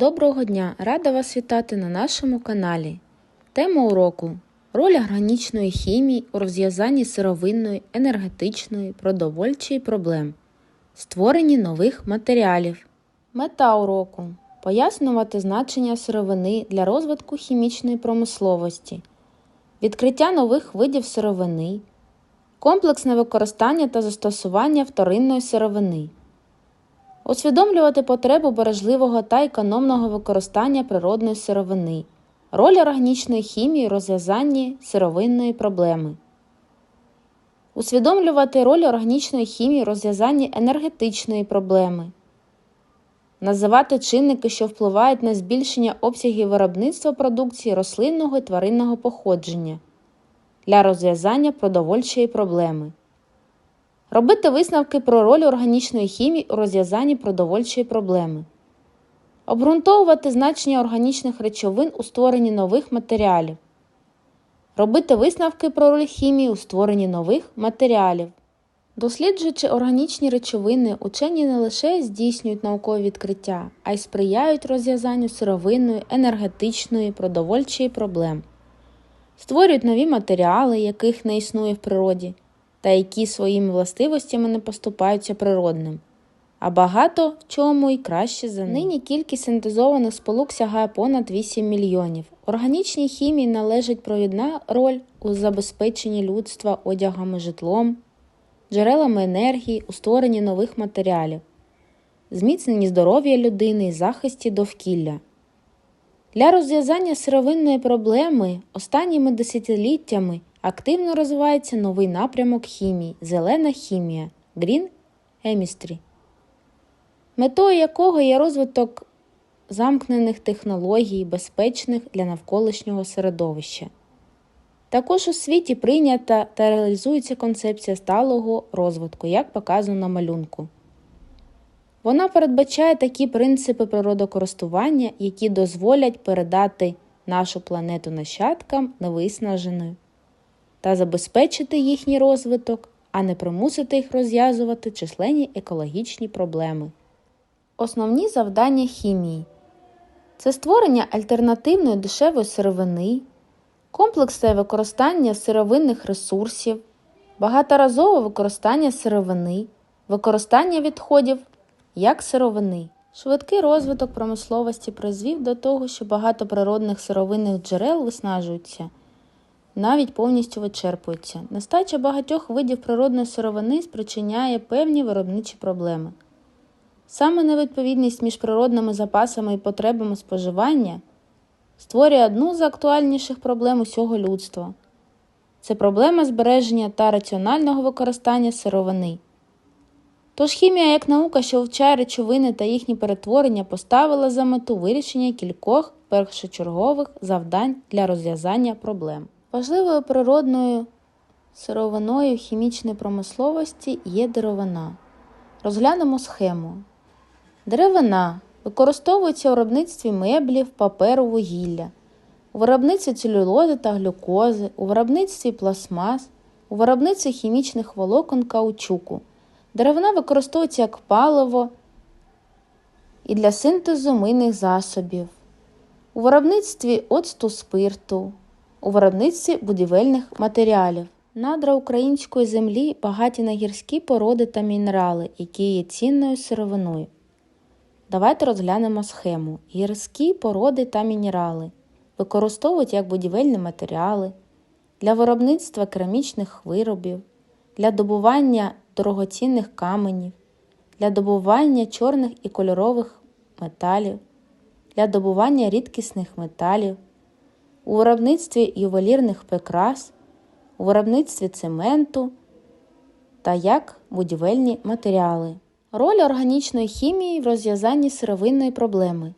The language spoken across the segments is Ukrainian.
Доброго дня! Рада вас вітати на нашому каналі. Тема уроку Роль органічної хімії у розв'язанні сировинної, енергетичної, продовольчої проблем, створенні нових матеріалів. Мета уроку пояснювати значення сировини для розвитку хімічної промисловості, відкриття нових видів сировини, комплексне використання та застосування вторинної сировини. Усвідомлювати потребу бережливого та економного використання природної сировини, роль органічної хімії у розв'язанні сировинної проблеми, усвідомлювати роль органічної хімії у розв'язанні енергетичної проблеми, називати чинники, що впливають на збільшення обсягів виробництва продукції рослинного і тваринного походження для розв'язання продовольчої проблеми. Робити висновки про роль органічної хімії у розв'язанні продовольчої проблеми. Обґрунтовувати значення органічних речовин у створенні нових матеріалів. Робити висновки про роль хімії у створенні нових матеріалів. Досліджуючи органічні речовини, учені не лише здійснюють наукові відкриття, а й сприяють розв'язанню сировинної, енергетичної, продовольчої проблем, створюють нові матеріали, яких не існує в природі та які своїми властивостями не поступаються природним, а багато в чому й краще за них. Нині кількість синтезованих сполук сягає понад 8 мільйонів. Органічній хімії належить провідна роль у забезпеченні людства одягами, житлом, джерелами енергії, у створенні нових матеріалів, зміцненні здоров'я людини і захисті довкілля. Для розв'язання сировинної проблеми останніми десятиліттями активно розвивається новий напрямок хімії зелена хімія Green Chemistry, метою якого є розвиток замкнених технологій, безпечних для навколишнього середовища. Також у світі прийнята та реалізується концепція сталого розвитку, як показано на малюнку. Вона передбачає такі принципи природокористування, які дозволять передати нашу планету нащадкам невиснаженою та забезпечити їхній розвиток, а не примусити їх розв'язувати численні екологічні проблеми. Основні завдання хімії це створення альтернативної дешевої сировини, комплексне використання сировинних ресурсів, багаторазове використання сировини, використання відходів як сировини. Швидкий розвиток промисловості призвів до того, що багато природних сировинних джерел виснажуються, навіть повністю вичерпуються. Нестача багатьох видів природної сировини спричиняє певні виробничі проблеми. Саме невідповідність між природними запасами і потребами споживання створює одну з актуальніших проблем усього людства це проблема збереження та раціонального використання сировини. Тож хімія як наука, що вивчає речовини та їхні перетворення, поставила за мету вирішення кількох першочергових завдань для розв'язання проблем. Важливою природною сировиною хімічної промисловості є деревина. Розглянемо схему. Деревина використовується у виробництві меблів, паперу, вугілля, у виробництві целюлози та глюкози, у виробництві пластмас, у виробництві хімічних волокон каучуку. Деревина використовується як паливо і для синтезу мийних засобів, у виробництві оцту спирту, у виробництві будівельних матеріалів. Надра української землі багаті на гірські породи та мінерали, які є цінною сировиною. Давайте розглянемо схему. Гірські породи та мінерали використовують як будівельні матеріали для виробництва керамічних виробів, для добування дорогоцінних каменів, для добування чорних і кольорових металів, для добування рідкісних металів, у виробництві ювелірних прикрас, у виробництві цементу та як будівельні матеріали. Роль органічної хімії в розв'язанні сировинної проблеми.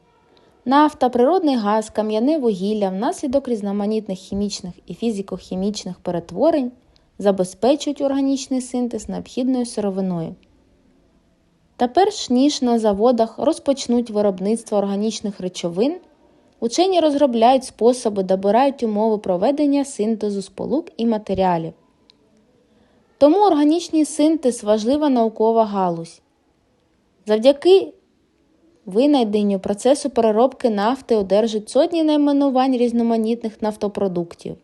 Нафта, природний газ, кам'яне вугілля внаслідок різноманітних хімічних і фізико-хімічних перетворень забезпечують органічний синтез необхідною сировиною. Та перш ніж на заводах розпочнуть виробництво органічних речовин, учені розробляють способи, добирають умови проведення синтезу сполук і матеріалів. Тому органічний синтез важлива наукова галузь. Завдяки винайденню процесу переробки нафти одержать сотні найменувань різноманітних нафтопродуктів,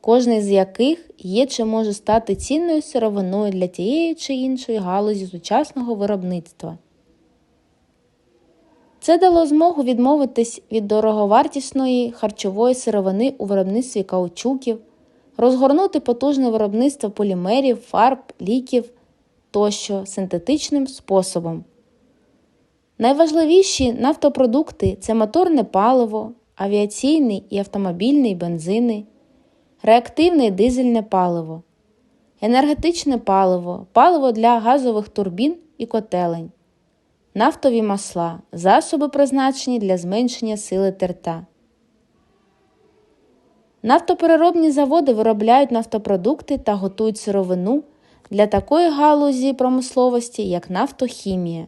кожний з яких є чи може стати цінною сировиною для тієї чи іншої галузі сучасного виробництва. Це дало змогу відмовитись від дороговартісної харчової сировини у виробництві каучуків, розгорнути потужне виробництво полімерів, фарб, ліків тощо синтетичним способом. Найважливіші нафтопродукти це моторне паливо, авіаційний і автомобільний бензини, реактивне дизельне паливо, енергетичне паливо, паливо для газових турбін і котелень, нафтові масла, засоби призначені для зменшення сили терта. Нафтопереробні заводи виробляють нафтопродукти та готують сировину для такої галузі промисловості, як нафтохімія.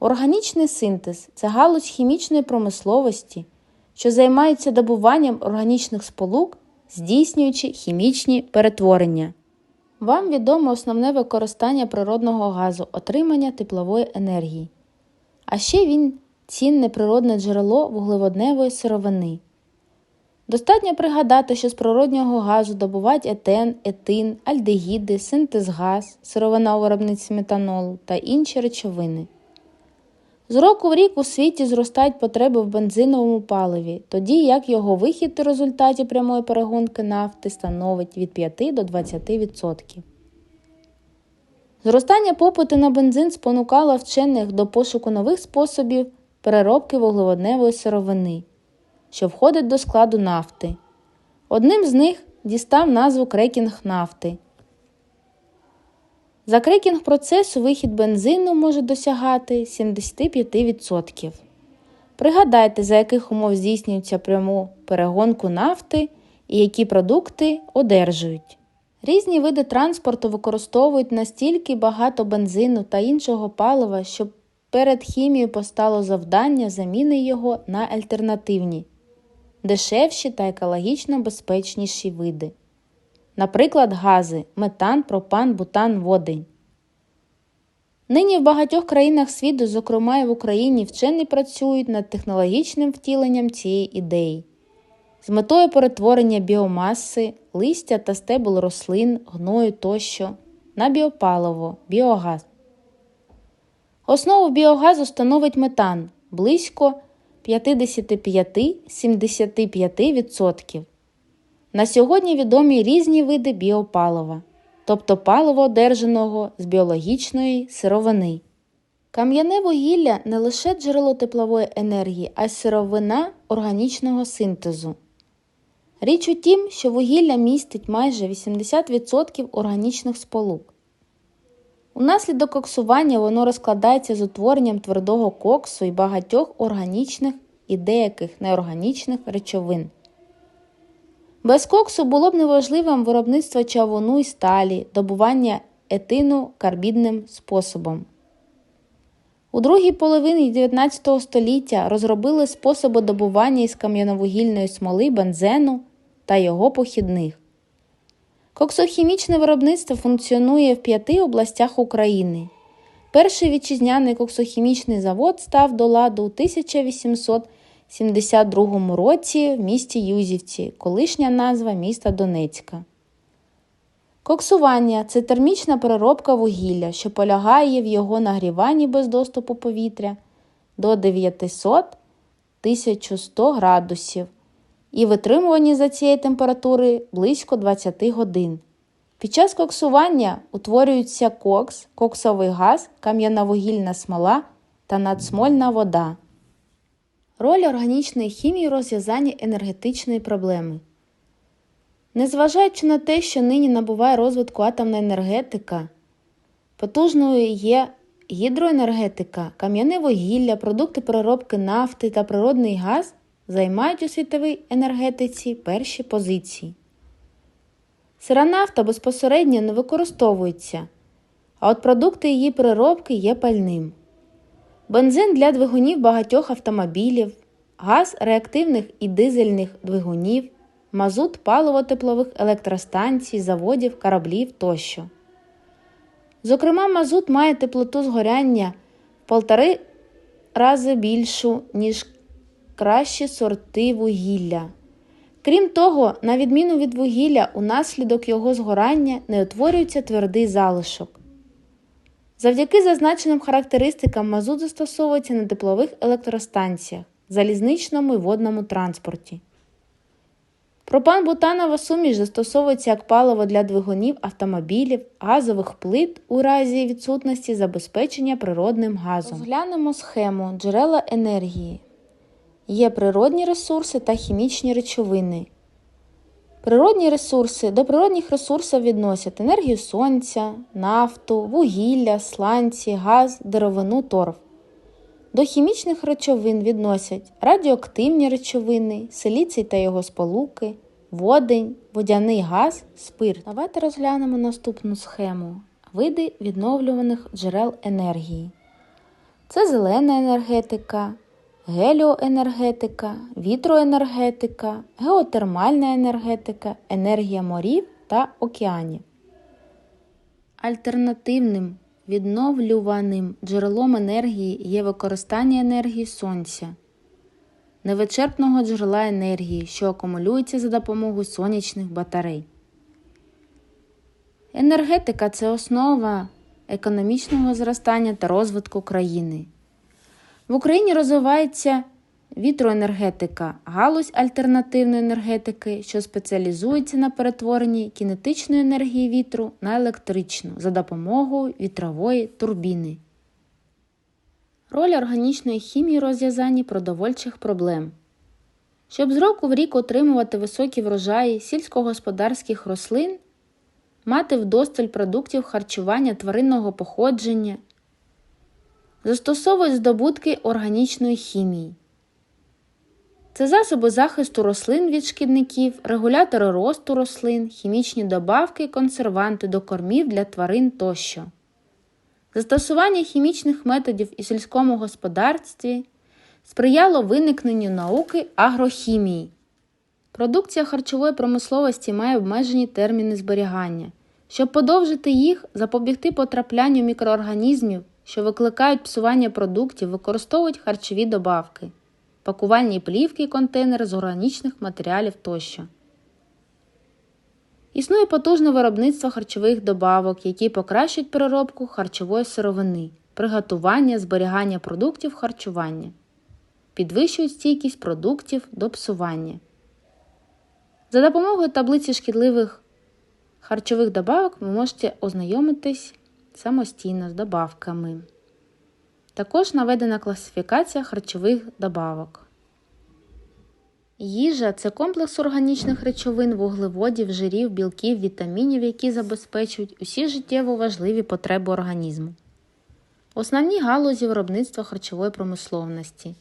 Органічний синтез це галузь хімічної промисловості, що займається добуванням органічних сполук, здійснюючи хімічні перетворення. Вам відомо основне використання природного газу отримання теплової енергії. А ще він цінне природне джерело вуглеводневої сировини. Достатньо пригадати, що з природнього газу добувають етен, етин, альдегіди, синтез-газ, сировина у виробництві метанолу та інші речовини. З року в рік у світі зростають потреби в бензиновому паливі, тоді як його вихід у результаті прямої перегонки нафти становить від 5 до 20%. Зростання попиту на бензин спонукало вчених до пошуку нових способів переробки вуглеводневої сировини, що входить до складу нафти. Одним з них дістав назву крекінг нафти. За крекінг процесу вихід бензину може досягати 75%. Пригадайте, за яких умов здійснюється пряму перегонку нафти і які продукти одержують. Різні види транспорту використовують настільки багато бензину та іншого палива, що перед хімією постало завдання заміни його на альтернативні, дешевші та екологічно безпечніші види. Наприклад, гази метан, пропан, бутан, водень. Нині в багатьох країнах світу, зокрема і в Україні, вчені працюють над технологічним втіленням цієї ідеї з метою перетворення біомаси, листя та стебел рослин, гною тощо на біопаливо, біогаз. Основу біогазу становить метан близько 55-75%. На сьогодні відомі різні види біопалива, тобто паливо одержаного з біологічної сировини. Кам'яне вугілля не лише джерело теплової енергії, а й сировина органічного синтезу. Річ у тім, що вугілля містить майже 80% органічних сполук. Унаслідок коксування воно розкладається з утворенням твердого коксу і багатьох органічних і деяких неорганічних речовин. Без коксу було б неважливим виробництво чавуну і сталі, добування етину карбідним способом. У другій половині 19 століття розробили способи добування із кам'яновугільної смоли бензену та його похідних. Коксохімічне виробництво функціонує в п'яти областях України. Перший вітчизняний коксохімічний завод став до ладу у 1872 році в місті Юзівці, колишня назва міста Донецька. Коксування це термічна переробка вугілля, що полягає в його нагріванні без доступу повітря до 900 1100 градусів і витримуванні за цієї температури близько 20 годин. Під час коксування утворюються кокс, коксовий газ, кам'яна вугільна смола та надсмольна вода. Роль органічної хімії у розв'язанні енергетичної проблеми. Незважаючи на те, що нині набуває розвитку атомна енергетика, потужною є гідроенергетика, кам'яне вугілля, продукти переробки нафти та природний газ займають у світовій енергетиці перші позиції. Сира нафта безпосередньо не використовується, а от продукти її переробки є пальним. Бензин для двигунів багатьох автомобілів, газ реактивних і дизельних двигунів, мазут паливо-теплових електростанцій, заводів, кораблів тощо. Зокрема, мазут має теплоту згоряння в 1,5 рази більшу, ніж кращі сорти вугілля. Крім того, на відміну від вугілля, унаслідок його згорання не утворюється твердий залишок. Завдяки зазначеним характеристикам мазут застосовується на теплових електростанціях, залізничному і водному транспорті. Пропан-бутанова суміш застосовується як паливо для двигунів автомобілів, газових плит у разі відсутності забезпечення природним газом. Розглянемо схему джерела енергії. Є природні ресурси та хімічні речовини. Природні ресурси до природних ресурсів відносять енергію сонця, нафту, вугілля, сланці, газ, деревину, торф. До хімічних речовин відносять радіоактивні речовини, силіцій та його сполуки, водень, водяний газ, спирт. Давайте розглянемо наступну схему види відновлюваних джерел енергії. Це зелена енергетика, геліоенергетика, вітроенергетика, геотермальна енергетика, енергія морів та океанів. Альтернативним відновлюваним джерелом енергії є використання енергії сонця, невичерпного джерела енергії, що акумулюється за допомогою сонячних батарей. Енергетика це основа економічного зростання та розвитку країни. В Україні розвивається вітроенергетика, галузь альтернативної енергетики, що спеціалізується на перетворенні кінетичної енергії вітру на електричну за допомогою вітрової турбіни. Роль органічної хімії у розв'язанні продовольчих проблем. Щоб з року в рік отримувати високі врожаї сільськогосподарських рослин, мати вдосталь продуктів харчування тваринного походження, застосовують здобутки органічної хімії. Це засоби захисту рослин від шкідників, регулятори росту рослин, хімічні добавки, консерванти до кормів для тварин тощо. Застосування хімічних методів у сільському господарстві сприяло виникненню науки агрохімії. Продукція харчової промисловості має обмежені терміни зберігання. Щоб подовжити їх, запобігти потраплянню мікроорганізмів, що викликають псування продуктів, використовують харчові добавки, пакувальні плівки і контейнери з органічних матеріалів тощо. Існує потужне виробництво харчових добавок, які покращують переробку харчової сировини, приготування, зберігання продуктів харчування, підвищують стійкість продуктів до псування. За допомогою таблиці шкідливих харчових добавок ви можете ознайомитись самостійно з добавками. Також наведена класифікація харчових добавок. Їжа це комплекс органічних речовин, вуглеводів, жирів, білків, вітамінів, які забезпечують усі життєво важливі потреби організму. Основні галузі виробництва харчової промисловності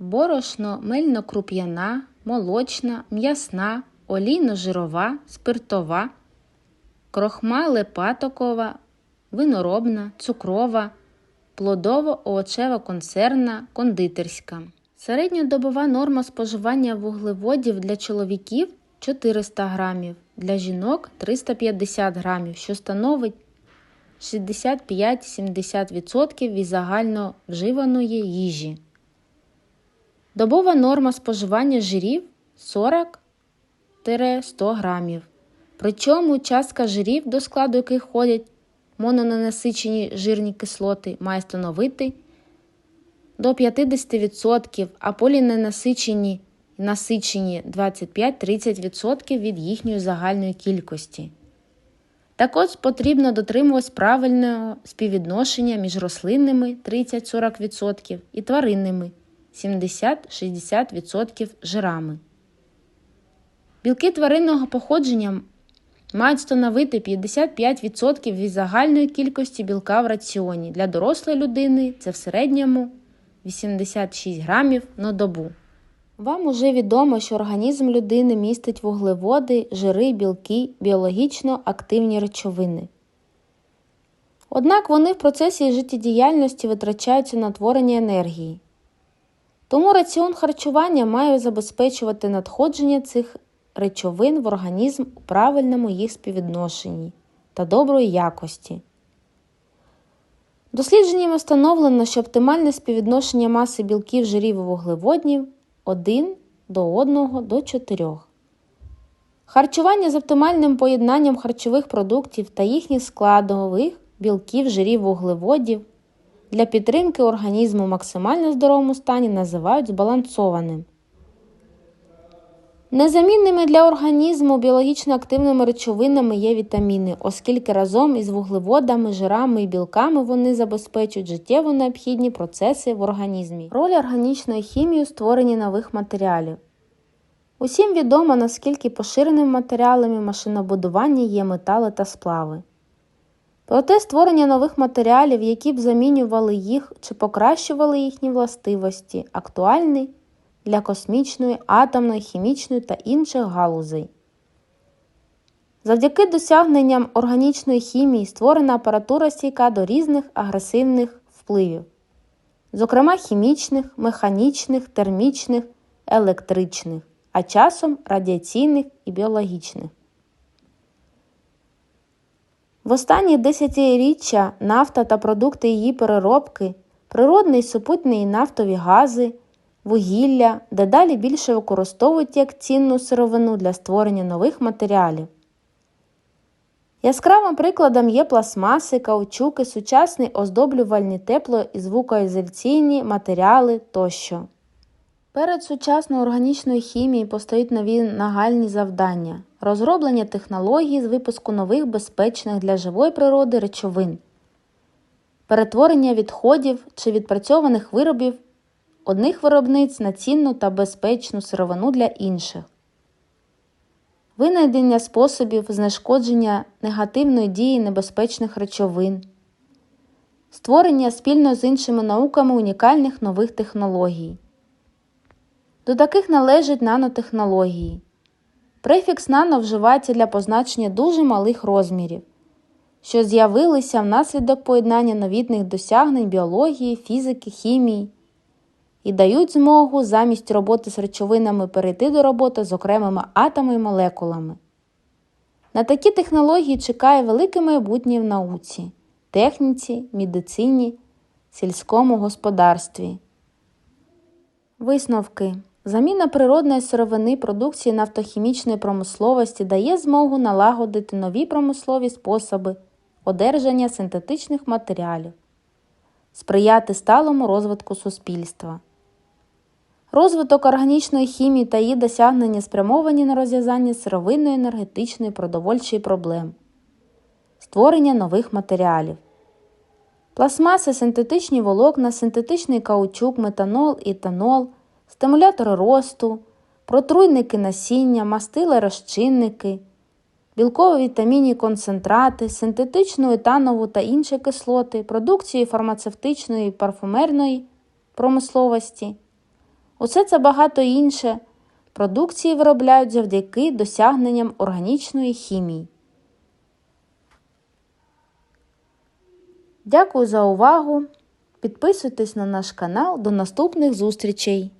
борошно, мельно-круп'яна, молочна, м'ясна, олійно-жирова, спиртова, крохмале-патокова, виноробна, цукрова, плодово-овочева консервна, кондитерська. Середньодобова норма споживання вуглеводів для чоловіків 400 грамів, для жінок 350 грамів, що становить 65-70% від загально вживаної їжі. Добова норма споживання жирів 40-100 грамів. Причому частка жирів, до складу яких входять мононенасичені жирні кислоти, має становити до 50%, а поліненасичені насичені 25-30% від їхньої загальної кількості. Також потрібно дотримуватись правильного співвідношення між рослинними 30-40% і тваринними 70-60% жирами. Білки тваринного походження мають становити 55% від загальної кількості білка в раціоні. Для дорослої людини це в середньому 86 грамів на добу. Вам уже відомо, що організм людини містить вуглеводи, жири, білки, біологічно активні речовини. Однак вони в процесі життєдіяльності витрачаються на творення енергії. Тому раціон харчування має забезпечувати надходження цих речовин в організм у правильному їх співвідношенні та доброї якості. Дослідженнями встановлено, що оптимальне співвідношення маси білків, жирів і вуглеводнів 1 до 1 до 4. Харчування з оптимальним поєднанням харчових продуктів та їхніх складових білків, жирів, вуглеводів для підтримки організму в максимально здоровому стані називають збалансованим. Незамінними для організму біологічно активними речовинами є вітаміни, оскільки разом із вуглеводами, жирами і білками вони забезпечують життєво необхідні процеси в організмі. Роль органічної хімії у створенні нових матеріалів. Усім відомо, наскільки поширеними матеріалами машинобудування є метали та сплави. Проте створення нових матеріалів, які б замінювали їх чи покращували їхні властивості, актуальний для космічної, атомної, хімічної та інших галузей. Завдяки досягненням органічної хімії створена апаратура стійка до різних агресивних впливів, зокрема хімічних, механічних, термічних, електричних, а часом радіаційних і біологічних. В останні десятиріччя нафта та продукти її переробки, природний супутний і нафтові гази, вугілля дедалі більше використовують як цінну сировину для створення нових матеріалів. Яскравим прикладом є пластмаси, каучуки, сучасні оздоблювальні тепло- і звукоізоляційні матеріали тощо. Перед сучасною органічною хімією постають нові нагальні завдання розроблення технологій з випуску нових безпечних для живої природи речовин, перетворення відходів чи відпрацьованих виробів одних виробниць на цінну та безпечну сировину для інших, винайдення способів знешкодження негативної дії небезпечних речовин, створення спільно з іншими науками унікальних нових технологій. До таких належать нанотехнології. Префікс нано вживається для позначення дуже малих розмірів, що з'явилися внаслідок поєднання новітних досягнень біології, фізики, хімії і дають змогу замість роботи з речовинами перейти до роботи з окремими атомами і молекулами. На такі технології чекає велике майбутнє в науці, техніці, медицині, сільському господарстві. Висновки. Заміна природної сировини продукції нафтохімічної промисловості дає змогу налагодити нові промислові способи одержання синтетичних матеріалів, сприяти сталому розвитку суспільства. Розвиток органічної хімії та її досягнення спрямовані на розв'язання сировинної енергетичної продовольчої проблем, створення нових матеріалів. Пластмаси, синтетичні волокна, синтетичний каучук, метанол, етанол, стимулятори росту, протруйники насіння, мастила розчинники, білково-вітамінні концентрати, синтетичну етанову та інші кислоти, продукції фармацевтичної і парфумерної промисловості. Усе це багато інше продукції виробляють завдяки досягненням органічної хімії. Дякую за увагу! Підписуйтесь на наш канал. До наступних зустрічей!